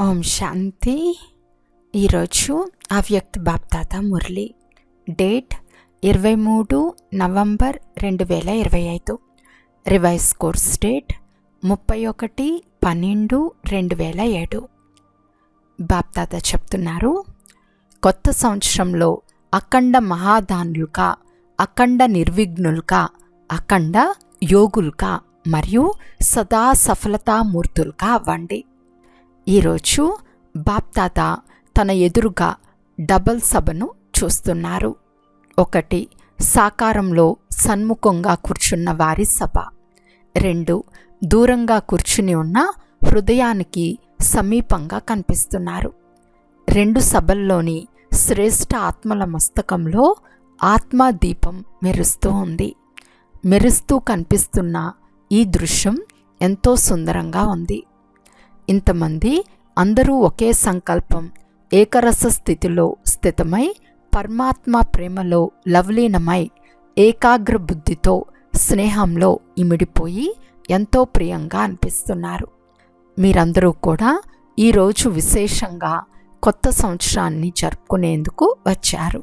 ఓం శాంతి. ఈరోజు అవ్యక్త్ బాప్తాత మురళి. డేట్ ఇరవై మూడు నవంబర్ రెండు వేల ఇరవై ఐదు. రివైజ్ కోర్స్ డేట్ ముప్పై ఒకటి పన్నెండు రెండు వేల ఏడు. బాప్తాత చెప్తున్నారు కొత్త సంవత్సరంలో అఖండ మహాదానులుగా అఖండ నిర్విఘ్నులుగా అఖండ యోగులుగా మరియు సదా సఫలతామూర్తులుగా అవ్వండి. ఈరోజు బాప్తాత తన ఎదురుగా డబల్ సభను చూస్తున్నారు. ఒకటి సాకారంలో సన్ముఖంగా కూర్చున్న వారి సభ. రెండు దూరంగా కూర్చుని ఉన్న హృదయానికి సమీపంగా కనిపిస్తున్నారు. రెండు సభల్లోని శ్రేష్ఠ ఆత్మల మస్తకంలో ఆత్మా దీపం మెరుస్తూ ఉంది. మెరుస్తూ కనిపిస్తున్న ఈ దృశ్యం ఎంతో సుందరంగా ఉంది. ఇంతమంది అందరూ ఒకే సంకల్పం ఏకరస స్థితిలో స్థితమై పరమాత్మ ప్రేమలో లవలీనమై ఏకాగ్ర బుద్ధితో స్నేహంలో ఇమిడిపోయి ఎంతో ప్రియంగా అనిపిస్తున్నారు. మీరందరూ కూడా ఈరోజు విశేషంగా కొత్త సంవత్సరాన్ని జరుపుకునేందుకు వచ్చారు.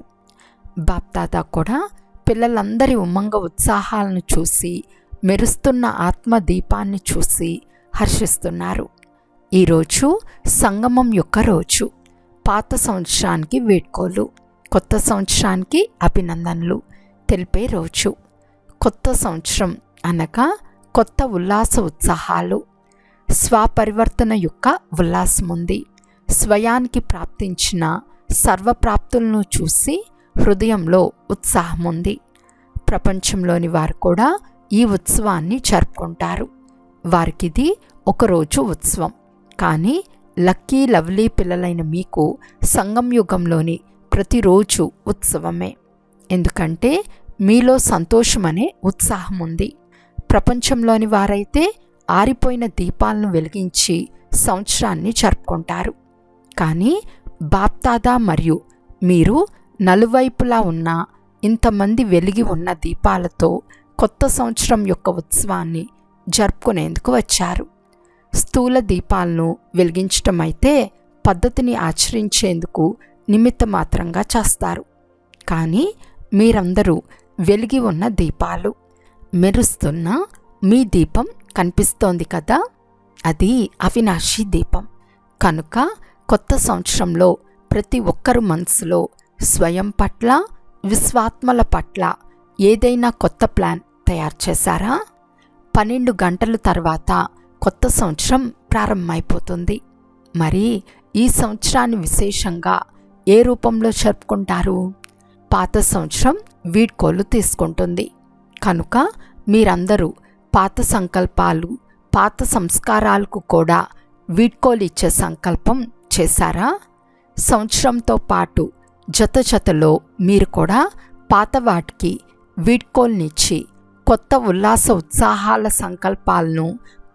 బాప్దాదా కూడా పిల్లలందరి ఉమ్మంగ ఉత్సాహాలను చూసి మెరుస్తున్న ఆత్మ దీపాన్ని చూసి హర్షిస్తున్నారు. ఈరోజు సంగమం యొక్క రోజు. పాత సంవత్సరానికి వేడ్కోలు కొత్త సంవత్సరానికి అభినందనలు తెలిపే రోజు. కొత్త సంవత్సరం అనగా కొత్త ఉల్లాస ఉత్సాహాలు. స్వపరివర్తన యొక్క ఉల్లాసం ఉంది. స్వయానికి ప్రాప్తించిన సర్వప్రాప్తులను చూసి హృదయంలో ఉత్సాహం ఉంది. ప్రపంచంలోని వారు కూడా ఈ ఉత్సవాన్ని జరుపుకుంటారు. వారికిది ఒకరోజు ఉత్సవం. కానీ లక్కీ లవ్లీ పిల్లలైన మీకు సంగం యుగంలోని ప్రతిరోజు ఉత్సవమే. ఎందుకంటే మీలో సంతోషం అనే ఉత్సాహం ఉంది ప్రపంచంలోని వారైతే ఆరిపోయిన దీపాలను వెలిగించి సంవత్సరాన్ని జరుపుకుంటారు. కానీ బాప్తాదా మరియు మీరు నలువైపులా ఉన్న ఇంతమంది వెలిగి ఉన్న దీపాలతో కొత్త సంవత్సరం యొక్క ఉత్సవాన్ని జరుపుకునేందుకు వచ్చారు. స్థూల దీపాలను వెలిగించటం అయితే పద్ధతిని ఆచరించేందుకు నిమిత్త మాత్రంగా చేస్తారు. కానీ మీరందరూ వెలిగి ఉన్న దీపాలు మెరుస్తున్న మీ దీపం కనిపిస్తోంది కదా? అది అవినాశి దీపం. కనుక కొత్త సంవత్సరంలో ప్రతి ఒక్కరు మనసులో స్వయం పట్ల విశ్వాత్మల పట్ల ఏదైనా కొత్త ప్లాన్ తయారు చేశారా? పన్నెండు గంటల తర్వాత కొత్త సంవత్సరం ప్రారంభమైపోతుంది. మరి ఈ సంవత్సరాన్ని విశేషంగా ఏ రూపంలో జరుపుకుంటారు? పాత సంవత్సరం వీడ్కోలు తీసుకుంటుంది. కనుక మీరందరూ పాత సంకల్పాలు పాత సంస్కారాలకు కూడా వీడ్కోలు ఇచ్చే సంకల్పం చేశారా? సంవత్సరంతో పాటు జత జతలో మీరు కూడా పాత వాటికి వీడ్కోల్నిచ్చి కొత్త ఉల్లాస ఉత్సాహాల సంకల్పాలను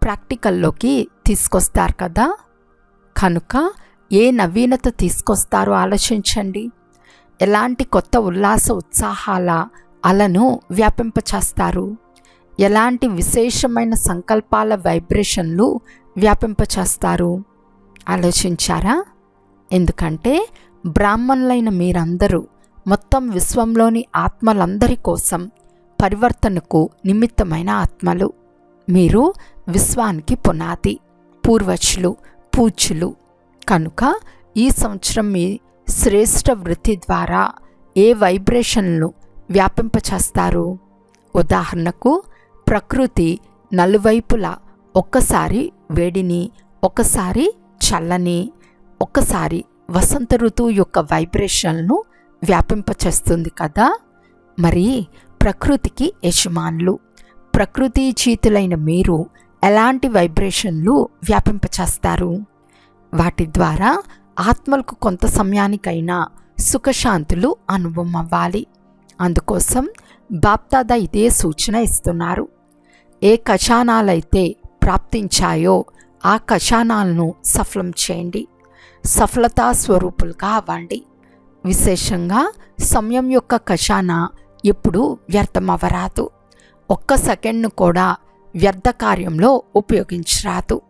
ప్రాక్టికల్లోకి తీసుకొస్తారు కదా? కనుక ఏ నవీనత తీసుకొస్తారో ఆలోచించండి. ఎలాంటి కొత్త ఉల్లాస ఉత్సాహాల అలను వ్యాపింపచేస్తారు? ఎలాంటి విశేషమైన సంకల్పాల వైబ్రేషన్లు వ్యాపింపచేస్తారు? ఆలోచించారా? ఎందుకంటే బ్రాహ్మణులైన మీరందరూ మొత్తం విశ్వంలోని ఆత్మలందరి కోసం పరివర్తనకు నిమిత్తమైన ఆత్మలు. మీరు విశ్వానికి పునాది పూర్వజులు పూజ్యులు. కనుక ఈ సంవత్సరం మీ శ్రేష్ఠ వృత్తి ద్వారా ఏ వైబ్రేషన్లు వ్యాపింపచేస్తారు? ఉదాహరణకు ప్రకృతి నలువైపులా ఒక్కసారి వేడిని ఒకసారి చల్లని ఒకసారి వసంత ఋతువు యొక్క వైబ్రేషన్లను వ్యాపింపచేస్తుంది కదా? మరి ప్రకృతికి యజమానులు. ప్రకృతి చీతులైన మీరు ఎలాంటి వైబ్రేషన్లు వ్యాపింపచేస్తారు? వాటి ద్వారా ఆత్మలకు కొంత సమయానికైనా సుఖశాంతులు అనుభవం అవ్వాలి. అందుకోసం బాప్దాదా ఇదే సూచన ఇస్తున్నారు. ఏ కషానాలైతే ప్రాప్తించాయో ఆ కషానాలను సఫలం చేయండి. సఫలతా స్వరూపులుగా అవ్వండి. విశేషంగా సమయం యొక్క కషాన ఎప్పుడూ వ్యర్థమవరాదు ఒక్క సెకండ్ను కూడా వ్యర్థ కార్యంలో ఉపయోగించరాదు.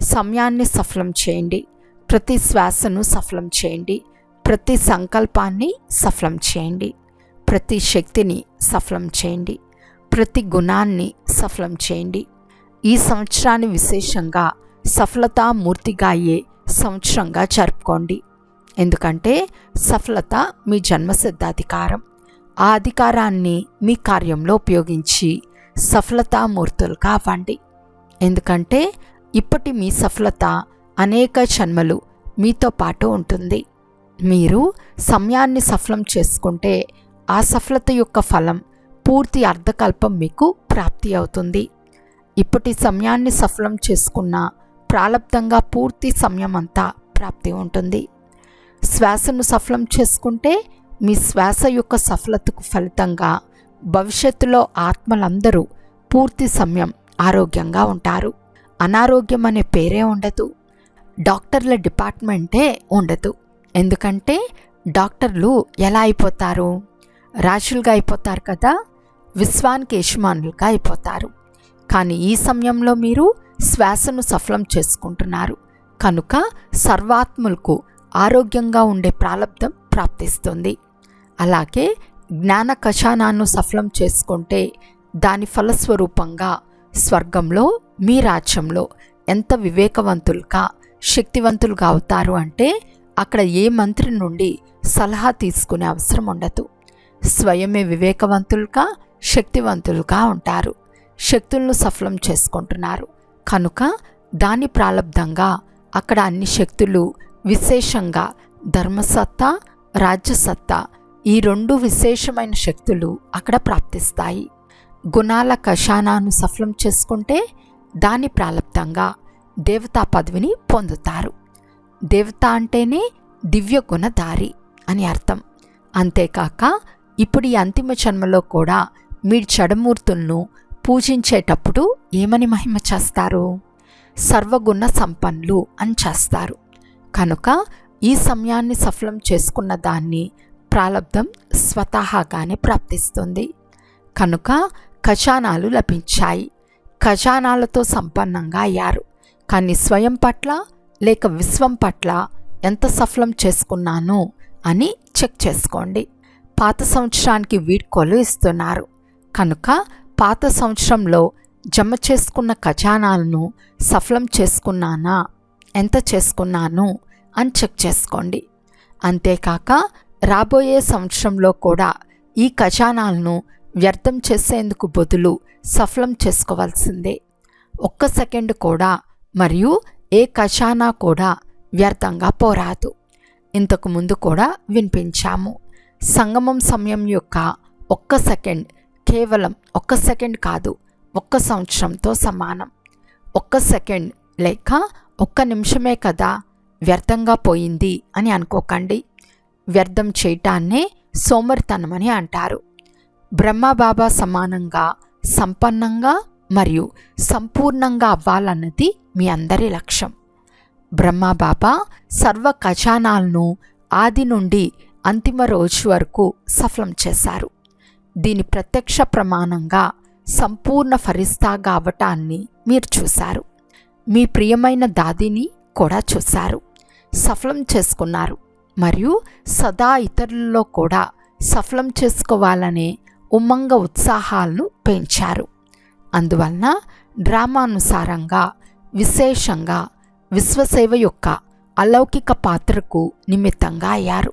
సమయాన్ని సఫలం చేయండి. ప్రతి శ్వాసను సఫలం చేయండి. ప్రతి సంకల్పాన్ని సఫలం చేయండి. ప్రతి శక్తిని సఫలం చేయండి. ప్రతి గుణాన్ని సఫలం చేయండి. ఈ సంవత్సరాన్ని విశేషంగా సఫలతామూర్తిగా అయ్యే సంవత్సరంగా జరుపుకోండి. ఎందుకంటే సఫలత మీ జన్మసిద్ధాధికారం ఆ అధికారాన్ని మీ కార్యంలో ఉపయోగించి సఫలతామూర్తులు కావండి. ఎందుకంటే ఇప్పటి మీ సఫలత అనేక జన్మలు మీతో పాటు ఉంటుంది. మీరు సమయాన్ని సఫలం చేసుకుంటే ఆ సఫలత యొక్క ఫలం పూర్తి అర్ధకల్పం మీకు ప్రాప్తి అవుతుంది. ఇప్పటి సమయాన్ని సఫలం చేసుకున్న ప్రాలబ్ధంగా పూర్తి సమయం అంతా ప్రాప్తి ఉంటుంది. శ్వాసను సఫలం చేసుకుంటే మీ శ్వాస యొక్క సఫలతకు ఫలితంగా భవిష్యత్తులో ఆత్మలందరూ పూర్తి సమయం ఆరోగ్యంగా ఉంటారు. అనారోగ్యం అనే పేరే ఉండదు. డాక్టర్ల డిపార్ట్మెంటే ఉండదు. ఎందుకంటే డాక్టర్లు ఎలా అయిపోతారు? రాజులుగా అయిపోతారు కదా? విశ్వానికి యజమానులుగా అయిపోతారు. కానీ ఈ సమయంలో మీరు శ్వాసను సఫలం చేసుకుంటున్నారు. కనుక సర్వాత్ములకు ఆరోగ్యంగా ఉండే ప్రాలబ్ధం ప్రాప్తిస్తుంది. అలాగే జ్ఞాన ఖజానాను సఫలం చేసుకుంటే దాని ఫలస్వరూపంగా స్వర్గంలో మీ రాజ్యంలో ఎంత వివేకవంతులుగా శక్తివంతులుగా అవుతారు అంటే అక్కడ ఏ మంత్రి నుండి సలహా తీసుకునే అవసరం ఉండదు. స్వయమే వివేకవంతులుగా శక్తివంతులుగా ఉంటారు. శక్తులను సఫలం చేసుకుంటున్నారు. కనుక దాని ప్రాలబ్ధంగా అక్కడ అన్ని శక్తులు విశేషంగా ధర్మసత్తా రాజ్యసత్తా ఈ రెండు విశేషమైన శక్తులు అక్కడ ప్రాప్తిస్తాయి. గుణాల కషానాను సఫలం చేసుకుంటే దాని ప్రాలబ్ధంగా దేవతా పదవిని పొందుతారు. దేవత అంటేనే దివ్య గుణధారి అని అర్థం. అంతేకాక ఇప్పుడు ఈ అంతిమ జన్మలో కూడా మీరు చెడమూర్తులను పూజించేటప్పుడు ఏమని మహిమ చేస్తారు? సర్వగుణ సంపన్నులు అని చేస్తారు. కనుక ఈ సమయాన్ని సఫలం చేసుకున్న దాన్ని ప్రాలబ్ధం స్వతహాగానే ప్రాప్తిస్తుంది. కనుక ఖజానాలు లభించాయి. ఖజానాలతో సంపన్నంగా అయ్యారు. కానీ స్వయం పట్ల లేక విశ్వం పట్ల ఎంత సఫలం చేసుకున్నాను అని చెక్ చేసుకోండి. పాత సంవత్సరానికి వీడ్కోలు ఇస్తున్నారు. కనుక పాత సంవత్సరంలో జమ చేసుకున్న ఖజానాలను సఫలం చేసుకున్నానా? ఎంత చేసుకున్నాను? అని చెక్ చేసుకోండి. అంతేకాక రాబోయే సంవత్సరంలో కూడా ఈ ఖజానాలను వ్యర్థం చేసేందుకు బదులు సఫలం చేసుకోవాల్సిందే. ఒక్క సెకండ్ కూడా మరియు ఏ ఖజానా కూడా వ్యర్థంగా పోరాదు. ఇంతకు ముందు కూడా వినిపించాము. సంగమం సమయం యొక్క ఒక్క సెకండ్ కేవలం ఒక్క సెకండ్ కాదు ఒక్క సంవత్సరంతో సమానం. ఒక్క సెకండ్ లేక ఒక్క నిమిషమే కదా వ్యర్థంగా పోయింది అని అనుకోకండి. వ్యర్థం చేయటాన్నే సోమరితనమని అంటారు. బ్రహ్మబాబా సమానంగా సంపన్నంగా మరియు సంపూర్ణంగా అవ్వాలన్నది మీ అందరి లక్ష్యం. బ్రహ్మబాబా సర్వ ఖజానాలను ఆది నుండి అంతిమ రోజు వరకు సఫలం చేశారు. దీని ప్రత్యక్ష ప్రమాణంగా సంపూర్ణ ఫరిస్తాగా అవటాన్ని మీరు చూశారు. మీ ప్రియమైన దాదిని కూడా చూశారు. సఫలం చేసుకున్నారు. మరియు సదా ఇతరుల్లో కూడా సఫలం చేసుకోవాలనే ఉమ్మంగ ఉత్సాహాలను పెంచారు. అందువలన డ్రామానుసారంగా విశేషంగా విశ్వసేవ యొక్క అలౌకిక పాత్రకు నిమిత్తంగా అయ్యారు.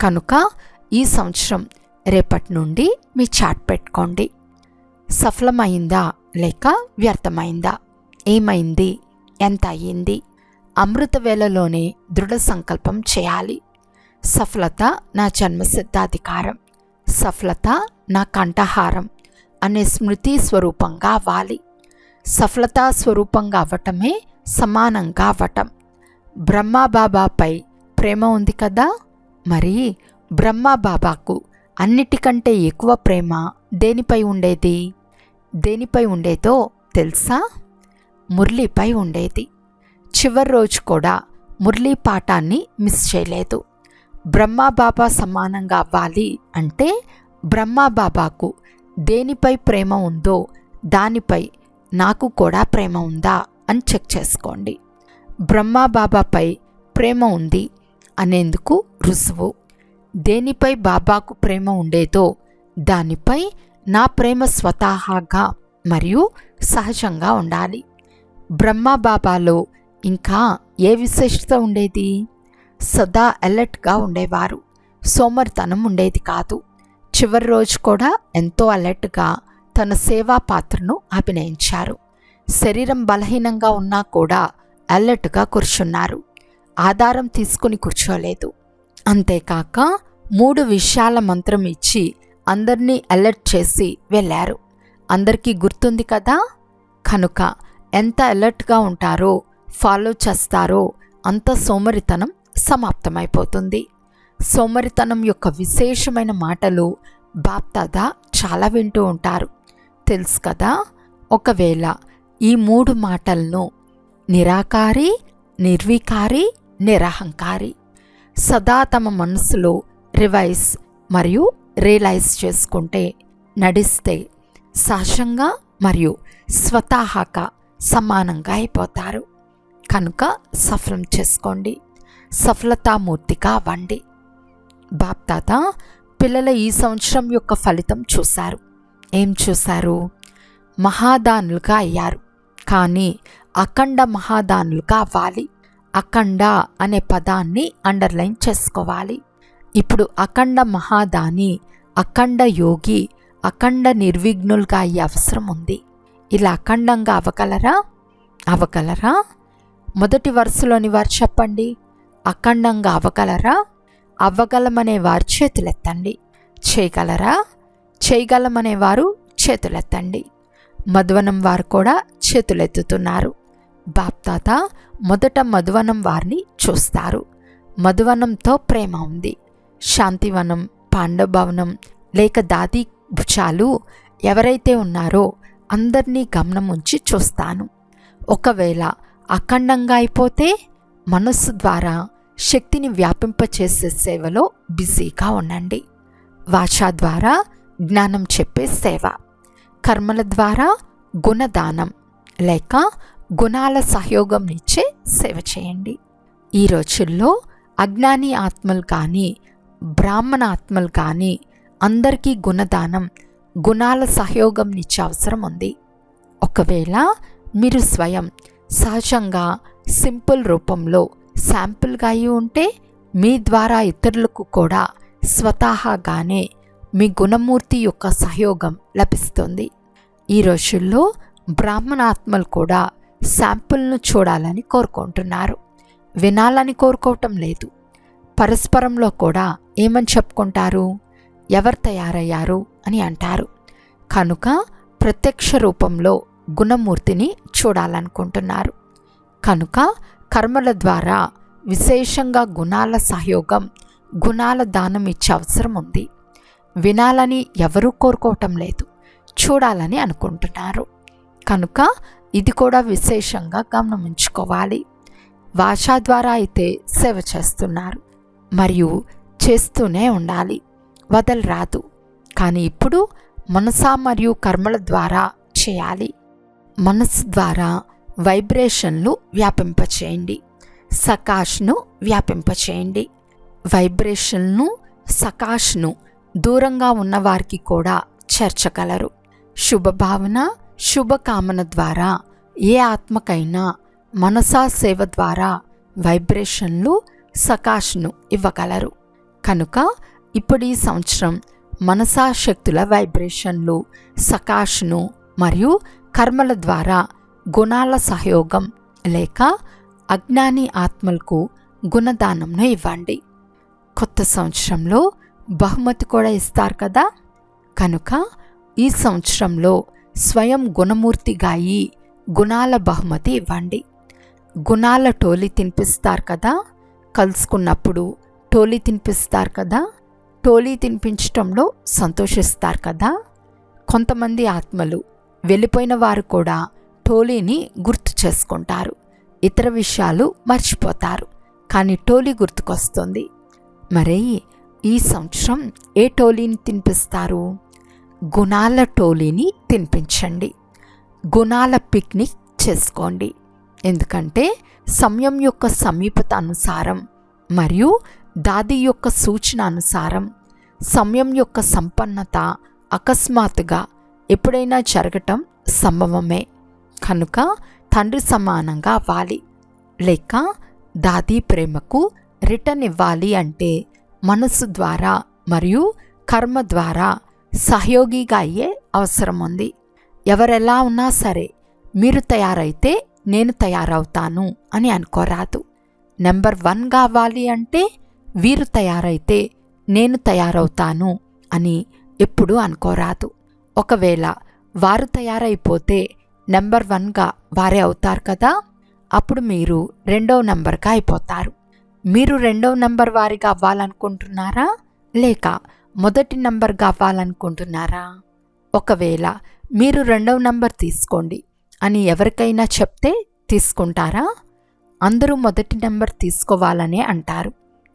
కనుక ఈ సంవత్సరం రేపటి నుండి మీ చాట్ పెట్టుకోండి. సఫలమైందా లేక వ్యర్థమైందా? ఏమైంది? ఎంత అయ్యింది అమృత వేళలోనే దృఢ సంకల్పం చేయాలి. సఫలత నా జన్మసిద్ధాధికారం. సఫలత నా కంఠహారం అనే స్మృతి స్వరూపంగా అవ్వాలి. సఫలతా స్వరూపంగా అవ్వటమే సమానంగా అవ్వటం. బ్రహ్మాబాబాపై ప్రేమ ఉంది కదా? మరి బ్రహ్మాబాబాకు అన్నిటికంటే ఎక్కువ ప్రేమ దేనిపై ఉండేది? దేనిపై ఉండేదో తెలుసా? మురళిపై ఉండేది. చివరి రోజు కూడా మురళీ పాఠాన్ని మిస్ చేయలేదు. బ్రహ్మాబాబా సమానంగా అవ్వాలి అంటే బ్రహ్మాబాబాకు దేనిపై ప్రేమ ఉందో దానిపై నాకు కూడా ప్రేమ ఉందా అని చెక్ చేసుకోండి. బ్రహ్మాబాబాపై ప్రేమ ఉంది అనేందుకు రుజువు దేనిపై బాబాకు ప్రేమ ఉండేదో దానిపై నా ప్రేమ స్వతహాగా మరియు సహజంగా ఉండాలి. బ్రహ్మబాబాలో ఇంకా ఏ విశేషత ఉండేది? సదా అలర్ట్గా ఉండేవారు. సోమరితనం ఉండేది కాదు. చివరి రోజు కూడా ఎంతో అలర్ట్గా తన సేవా పాత్రను అభినయించారు. శరీరం బలహీనంగా ఉన్నా కూడా అలర్ట్గా కూర్చున్నారు. ఆధారం తీసుకుని కూర్చోలేదు. అంతేకాక మూడు విషయాల మంత్రం ఇచ్చి అందరినీ అలర్ట్ చేసి వెళ్ళారు. అందరికీ గుర్తుంది కదా? కనుక ఎంత అలర్ట్గా ఉంటారో ఫాలో చేస్తారో అంత సోమరితనం సమాప్తమైపోతుంది. సోమరితనం యొక్క విశేషమైన మాటలు బాప్తాదా చాలా వింటూ ఉంటారు. తెలుసు కదా? ఒకవేళ ఈ మూడు మాటలను నిరాకారి నిర్వికారి నిరహంకారి సదా తమ మనసులో రివైజ్ మరియు రియలైజ్ చేసుకుంటే నడిస్తే సహజంగా మరియు స్వతహాగా సమానంగా అయిపోతారు. కనుక సఫలం చేసుకోండి. సఫలతామూర్తిగా అవ్వండి బాప్తాత పిల్లల ఈ సంవత్సరం యొక్క ఫలితం చూశారు. ఏం చూశారు? మహాదానులుగా అయ్యారు. కానీ అఖండ మహాదానులుగా అవ్వాలి అఖండ అనే పదాన్ని అండర్లైన్ చేసుకోవాలి. ఇప్పుడు అఖండ మహాదాని అఖండ యోగి అఖండ నిర్విఘ్నులుగా అయ్యే అవసరం ఉంది. ఇలా అఖండంగా అవ్వగలరా? అవ్వగలరా? మొదటి వరుసలోని వారు చెప్పండి. అఖండంగా అవ్వగలరా? అవ్వగలమనే వారు చేతులెత్తండి. చేయగలరా? చేయగలమనే వారు చేతులెత్తండి. మధువనం వారు కూడా చేతులెత్తుతున్నారు. బాప్తాత మొదట మధువనం వారిని చూస్తారు. మధువనంతో ప్రేమ ఉంది. శాంతివనం పాండభవనం లేక దాది భుజాలు ఎవరైతే ఉన్నారో అందరినీ గమనం ఉంచి చూస్తాను. ఒకవేళ అఖండంగా అయిపోతే మనస్సు ద్వారా శక్తిని వ్యాపింపచేసే సేవలో బిజీగా ఉండండి. వాచా ద్వారా జ్ఞానం చెప్పే సేవ. కర్మల ద్వారా గుణదానం. లేక గుణాల సహయోగం ఇచ్చే సేవ చేయండి. ఈ రోజుల్లో అజ్ఞాని ఆత్మలు కానీ బ్రాహ్మణ ఆత్మలు కానీ అందరికీ గుణదానం గుణాల సహయోగం ఇచ్చే అవసరం ఉంది. ఒకవేళ మీరు స్వయం సహజంగా సింపుల్ రూపంలో శాంపుల్గా అయి ఉంటే మీ ద్వారా ఇతరులకు కూడా స్వతహాగానే మీ గుణమూర్తి యొక్క సహయోగం లభిస్తుంది. ఈ రోజుల్లో బ్రాహ్మణాత్మలు కూడా శాంపుల్ను చూడాలని కోరుకుంటున్నారు. వినాలని కోరుకోవటం లేదు. పరస్పరంలో కూడా ఏమని చెప్పుకుంటారు? ఎవరు తయారయ్యారు అని అంటారు. కనుక ప్రత్యక్ష రూపంలో గుణమూర్తిని చూడాలనుకుంటున్నారు. కనుక కర్మల ద్వారా విశేషంగా గుణాల సహయోగం గుణాల దానం ఇచ్చే అవసరం ఉంది. వినాలని ఎవరూ కోరుకోవటం లేదు. చూడాలని అనుకుంటున్నారు. కనుక ఇది కూడా విశేషంగా గమనించుకోవాలి భాషా ద్వారా అయితే సేవ చేస్తున్నారు. మరియు చేస్తూనే ఉండాలి. వదలరాదు. కానీ ఇప్పుడు మనసా మరియు కర్మల ద్వారా చేయాలి. మనసు ద్వారా వైబ్రేషన్లు వ్యాపింపచేయండి. సకాష్ను వ్యాపింపచేయండి. వైబ్రేషన్ను సకాష్ను దూరంగా ఉన్నవారికి కూడా చేర్చగలరు. శుభభావన శుభకామన ద్వారా ఏ ఆత్మకైనా మనసా సేవ ద్వారా వైబ్రేషన్లు సకాష్ను ఇవ్వగలరు. కనుక ఇప్పుడు ఈ సంవత్సరం మనసా శక్తుల వైబ్రేషన్లు సకాష్ను మరియు కర్మల ద్వారా గుణాల సహయోగం లేక అజ్ఞాని ఆత్మలకు గుణదానంను ఇవ్వండి. కొత్త సంవత్సరంలో బహుమతి కూడా ఇస్తారు కదా? కనుక ఈ సంవత్సరంలో స్వయం గుణమూర్తిగా అయి గుణాల బహుమతి ఇవ్వండి. గుణాల టోలీ తినిపిస్తారు కదా? కలుసుకున్నప్పుడు టోలీ తినిపిస్తారు కదా? టోలీ తినిపించటంలో సంతోషిస్తారు కదా? కొంతమంది ఆత్మలు వెళ్ళిపోయిన వారు కూడా టోలీని గుర్తు చేసుకుంటారు. ఇతర విషయాలు మర్చిపోతారు. కానీ టోలీ గుర్తుకొస్తుంది. మరి ఈ సంవత్సరం ఏ టోలీని తినిపిస్తారు? గుణాల టోలీని తినిపించండి. గుణాల పిక్నిక్ చేసుకోండి. ఎందుకంటే సమయం యొక్క సమీపత అనుసారం మరియు దాది యొక్క సూచన అనుసారం సమయం యొక్క సంపన్నత అకస్మాత్తుగా ఎప్పుడైనా జరగటం సంభవమే. కనుక తండ్రి సమానంగా అవ్వాలి. లేక దాది ప్రేమకు రిటర్న్ ఇవ్వాలి అంటే మనసు ద్వారా మరియు కర్మ ద్వారా సహయోగిగా అయ్యే అవసరం ఉంది. ఎవరెలా ఉన్నా సరే మీరు తయారైతే నేను తయారవుతాను అని అనుకోరాదు. నెంబర్ వన్ కావాలి అంటే వీరు తయారైతే నేను తయారవుతాను అని ఎప్పుడూ అనుకోరాదు. ఒకవేళ వారు తయారైపోతే నెంబర్ వన్గా వారే అవుతారు కదా? అప్పుడు మీరు రెండవ నెంబర్గా అయిపోతారు. మీరు రెండవ నెంబర్ వారిగా అవ్వాలనుకుంటున్నారా? లేక మొదటి నెంబర్గా అవ్వాలనుకుంటున్నారా? ఒకవేళ మీరు రెండవ నంబర్ తీసుకోండి అని ఎవరికైనా చెప్తే తీసుకుంటారా? అందరూ మొదటి నెంబర్ తీసుకోవాలనే అంటారు.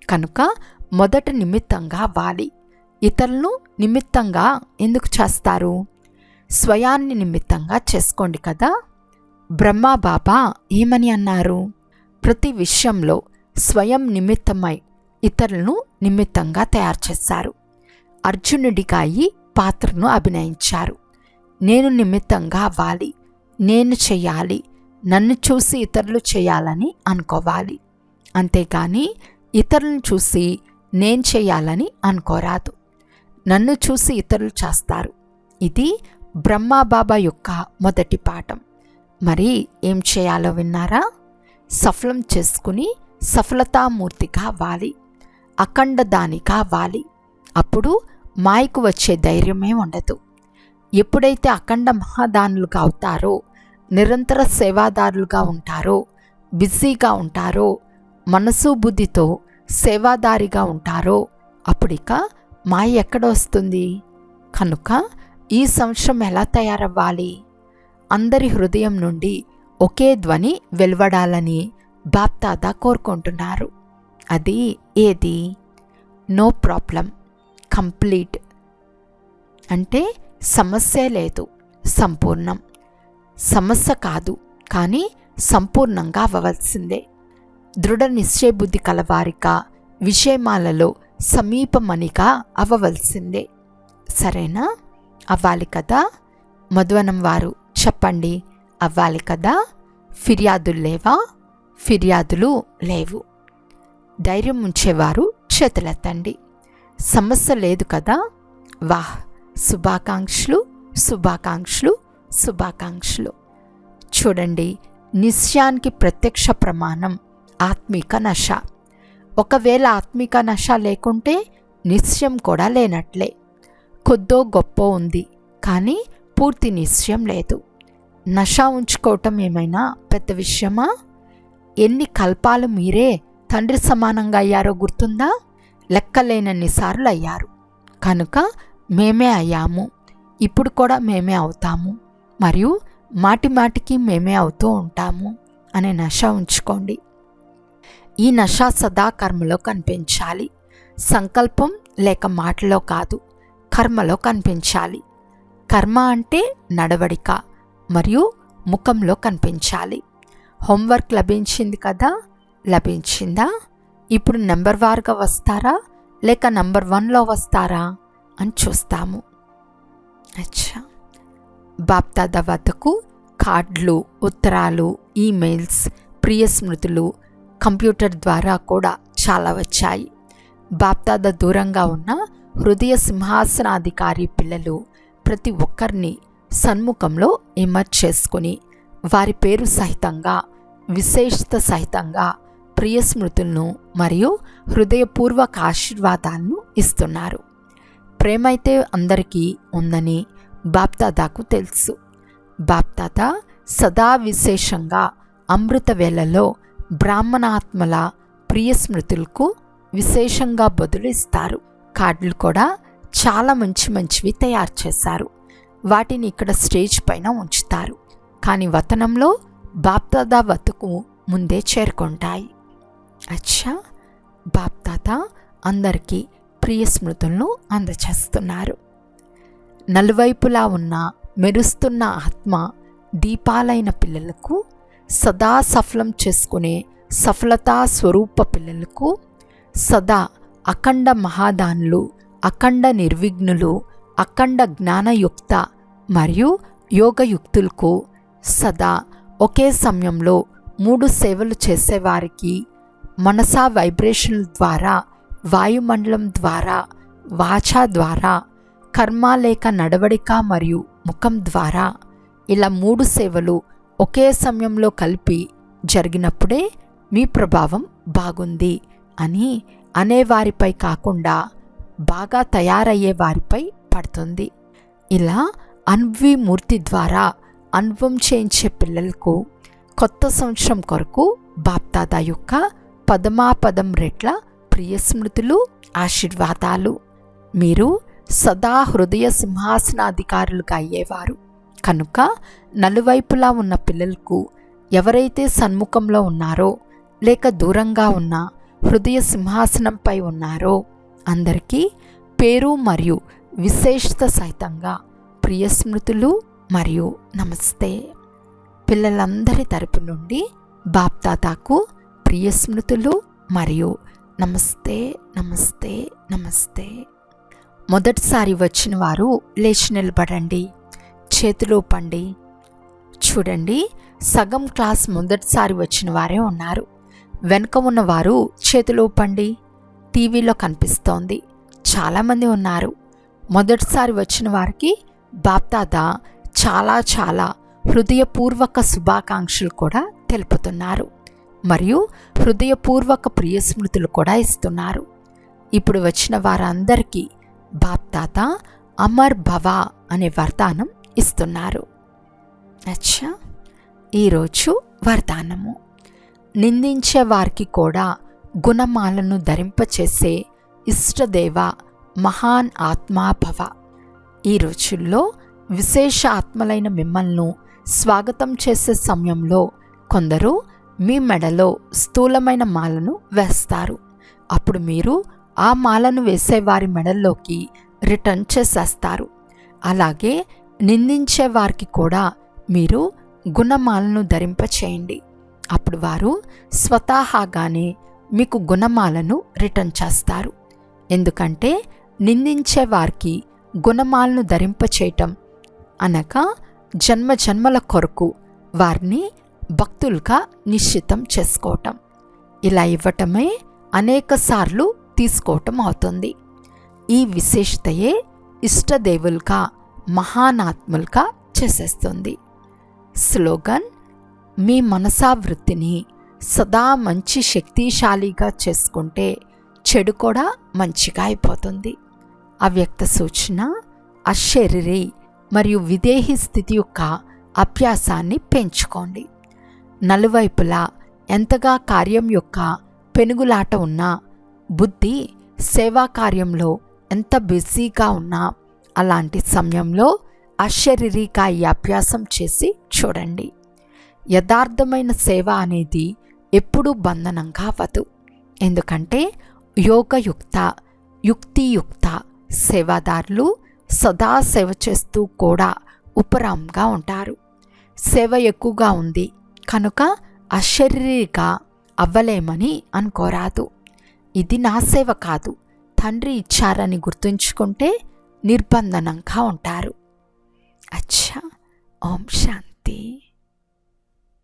కనుక మొదట నిమిత్తంగా అవ్వాలి. ఇతరులను నిమిత్తంగా ఎందుకు చేస్తారు? స్వయాన్ని నిమిత్తంగా చేసుకోండి కదా? బ్రహ్మా బాబా ఏమని అన్నారు? ప్రతి విషయంలో స్వయం నిమిత్తమై ఇతరులను నిమిత్తంగా తయారు చేశారు. అర్జునుడిగా అయి పాత్రను అభినయించారు. నేను నిమిత్తంగా అవ్వాలి. నేను చెయ్యాలి నన్ను చూసి ఇతరులు చేయాలని అనుకోవాలి. అంతేగాని ఇతరులను చూసి నేను చేయాలని అనుకోరాదు. నన్ను చూసి ఇతరులు చేస్తారు. ఇది బ్రహ్మాబాబా యొక్క మొదటి పాఠం. మరి ఏం చేయాలో విన్నారా? సఫలం చేసుకుని సఫలతామూర్తిగా వాలి. అఖండ దానిగా వాలి. అప్పుడు మాయకు వచ్చే ధైర్యమే ఉండదు. ఎప్పుడైతే అఖండ మహాదానులుగా అవుతారో నిరంతర సేవాదారులుగా ఉంటారో బిజీగా ఉంటారో మనసు బుద్ధితో సేవాదారిగా ఉంటారో అప్పుడిక మాయ ఎక్కడ వస్తుంది కనుక ఈ సంవత్సరం ఎలా తయారవ్వాలి? అందరి హృదయం నుండి ఒకే ధ్వని వెలువడాలని బాప్తాత కోరుకుంటున్నారు. అది ఏది? No problem. కంప్లీట్. అంటే సమస్య లేదు. సంపూర్ణం. సమస్య కాదు. కానీ సంపూర్ణంగా అవ్వవలసిందే. దృఢ నిశ్చయబుద్ధి కలవారిక విషయమాలలో సమీపమనిక అవ్వవలసిందే. సరేనా? అవ్వాలి కదా? మధువనం వారు చెప్పండి. అవ్వాలి కదా? ఫిర్యాదులు లేవా? ఫిర్యాదులు లేవు. ధైర్యం ఉంచేవారు చేతులెత్తండి. సమస్య లేదు కదా? వాహ్! శుభాకాంక్షలు శుభాకాంక్షలు శుభాకాంక్షలు. చూడండి నిశ్చయానికి ప్రత్యక్ష ప్రమాణం ఆత్మిక నశ. ఒకవేళ ఆత్మిక నశ లేకుంటే నిశ్చయం కూడా లేనట్లే. కొద్దో గొప్ప ఉంది కానీ పూర్తి నిశ్చయం లేదు. నశ ఉంచుకోవటం ఏమైనా పెద్ద విషయమా? ఎన్ని కల్పాలు మీరే తండ్రి సమానంగా అయ్యారో గుర్తుందా? లెక్కలేనన్నిసార్లు అయ్యారు. కనుక మేమే అయ్యాము. ఇప్పుడు కూడా మేమే అవుతాము. మరియు మాటి మాటికి మేమే అవుతూ ఉంటాము. అనే నష ఉంచుకోండి. ఈ నష సదా కర్మలో కనిపించాలి. సంకల్పం లేక మాటలో కాదు కర్మలో కనిపించాలి. కర్మ అంటే నడవడిక మరియు ముఖంలో కనిపించాలి. హోంవర్క్ లభించింది కదా? లభించిందా? ఇప్పుడు నెంబర్ వార్గా వస్తారా? లేక నంబర్ వన్లో వస్తారా? అని చూస్తాము. అచ్చా! బాప్దాదా వద్దకు కార్డులు ఉత్తరాలు ఈమెయిల్స్ ప్రియ స్మృతులు కంప్యూటర్ ద్వారా కూడా చాలా వచ్చాయి. బాప్తాద దూరంగా ఉన్న హృదయ సింహాసనాధికారి పిల్లలు ప్రతి ఒక్కరిని సన్ముఖంలో ఎమర్జ్ చేసుకుని వారి పేరు సహితంగా విశేషత సహితంగా ప్రియ స్మృతులను మరియు హృదయపూర్వక ఆశీర్వాదాలను ఇస్తున్నారు. ప్రేమైతే అందరికీ ఉందని బాప్తాదాకు తెలుసు. బాప్తాత సదా విశేషంగా అమృత వేళలో బ్రాహ్మణాత్మల ప్రియ స్మృతులకు విశేషంగా బదులు ఇస్తారు కార్డులు కూడా చాలా మంచి మంచివి తయారు చేశారు. వాటిని ఇక్కడ స్టేజ్ పైన ఉంచుతారు. కానీ వతనంలో బాప్దాదా వతకు ముందే చేరుకుంటాయి. అచ్చా! బాప్దాత అందరికీ ప్రియ స్మృతులను అందచేస్తున్నారు. నలువైపులా ఉన్న మెరుస్తున్న ఆత్మ దీపాలైన పిల్లలకు సదా సఫలం చేసుకునే సఫలతా స్వరూప పిల్లలకు సదా అఖండ మహాదానులు అఖండ నిర్విఘ్నులు అఖండ జ్ఞానయుక్త మరియు యోగయుక్తులకు సదా ఒకే సమయంలో మూడు సేవలు చేసేవారికి మనసా వైబ్రేషన్ల ద్వారా వాయుమండలం ద్వారా వాచా ద్వారా కర్మ లేక నడవడిక మరియు ముఖం ద్వారా ఇలా మూడు సేవలు ఒకే సమయంలో కలిపి జరిగినప్పుడే మీ ప్రభావం బాగుంది అని అనేవారిపై కాకుండా బాగా తయారయ్యే వారిపై పడుతుంది. ఇలా అన్వి మూర్తి ద్వారా అన్వం చేయించే పిల్లలకు కొత్త సంవత్సరం కొరకు బాప్దాదా యొక్క పదమాపదం రెట్ల ప్రియ స్మృతులు ఆశీర్వాదాలు. మీరు సదా హృదయ సింహాసనాధికారులుగా అయ్యేవారు. కనుక నలువైపులా ఉన్న పిల్లలకు ఎవరైతే సన్ముఖంలో ఉన్నారో లేక దూరంగా ఉన్న హృదయ సింహాసనంపై ఉన్నారో అందరికీ పేరు మరియు విశేషత సహితంగా ప్రియస్మృతులు మరియు నమస్తే. పిల్లలందరి తరపు నుండి బాప్దాదాకు ప్రియస్మృతులు మరియు నమస్తే నమస్తే నమస్తే. మొదటిసారి వచ్చిన వారు లేచి నిలబడండి. చేతిలో పండి. చూడండి సగం క్లాస్ మొదటిసారి వచ్చిన వారే ఉన్నారు. వెనుక ఉన్నవారు చేతులు పండి. టీవీలో కనిపిస్తోంది. చాలామంది ఉన్నారు. మొదటిసారి వచ్చిన వారికి బాప్దాదా చాలా చాలా హృదయపూర్వక శుభాకాంక్షలు కూడా తెలుపుతున్నారు. మరియు హృదయపూర్వక ప్రియ స్మృతులు కూడా ఇస్తున్నారు. ఇప్పుడు వచ్చిన వారందరికీ బాప్తాత అమర్ భవ అనే వరదానం ఇస్తున్నారు. అచ్చా ఈరోజు వరదానము. నిందించే వారికి కూడా గుణమాలను ధరింపచేసే ఇష్టదేవ మహాన్ ఆత్మాభవ ఈ రోజుల్లో విశేష ఆత్మలైన మిమ్మల్ని స్వాగతం చేసే సమయంలో కొందరు మీ మెడలో స్థూలమైన మాలను వేస్తారు. అప్పుడు మీరు ఆ మాలను వేసేవారి మెడల్లోకి రిటర్న్ చేసేస్తారు. అలాగే నిందించే వారికి కూడా మీరు గుణమాలను ధరింపచేయండి. అప్పుడు వారు స్వతహాగానే మీకు గుణమాలను రిటర్న్ చేస్తారు. ఎందుకంటే నిందించే వారికి గుణమాలను ధరింపచేయటం అనగా జన్మ జన్మల కొరకు వారిని భక్తులుగా నిశ్చితం చేసుకోవటం. ఇలా ఇవ్వటమే అనేకసార్లు తీసుకోవటం అవుతుంది. ఈ విశేషతయే ఇష్టదేవులుగా మహానాత్ములుగా చేసేస్తుంది. స్లోగన్ మీ మనసావృత్తిని సదా మంచి శక్తిశాలిగా చేసుకుంటే చెడు కూడా మంచిగా అయిపోతుంది. అవ్యక్త సూచన అశరీరి మరియు విదేహి స్థితి యొక్క అభ్యాసాన్ని పెంచుకోండి. నలువైపులా ఎంతగా కార్యం యొక్క పెనుగులాట ఉన్నా బుద్ధి సేవా కార్యంలో ఎంత బిజీగా ఉన్నా అలాంటి సమయంలో అశరీరిక ఈ అభ్యాసం చేసి చూడండి. యథార్థమైన సేవ అనేది ఎప్పుడూ బంధనం కావదు. ఎందుకంటే యోగయుక్త యుక్తియుక్త సేవాదారులు సదా సేవ చేస్తూ కూడా ఉపరాంగా ఉంటారు. సేవ ఎక్కువగా ఉంది కనుక అశరీరిక అవ్వలేమని అనుకోరాదు. ఇది నా సేవ కాదు. తండ్రి ఇచ్చారని గుర్తుంచుకుంటే నిర్బంధనంగా ఉంటారు. అచ్చా ఓం శాంతి.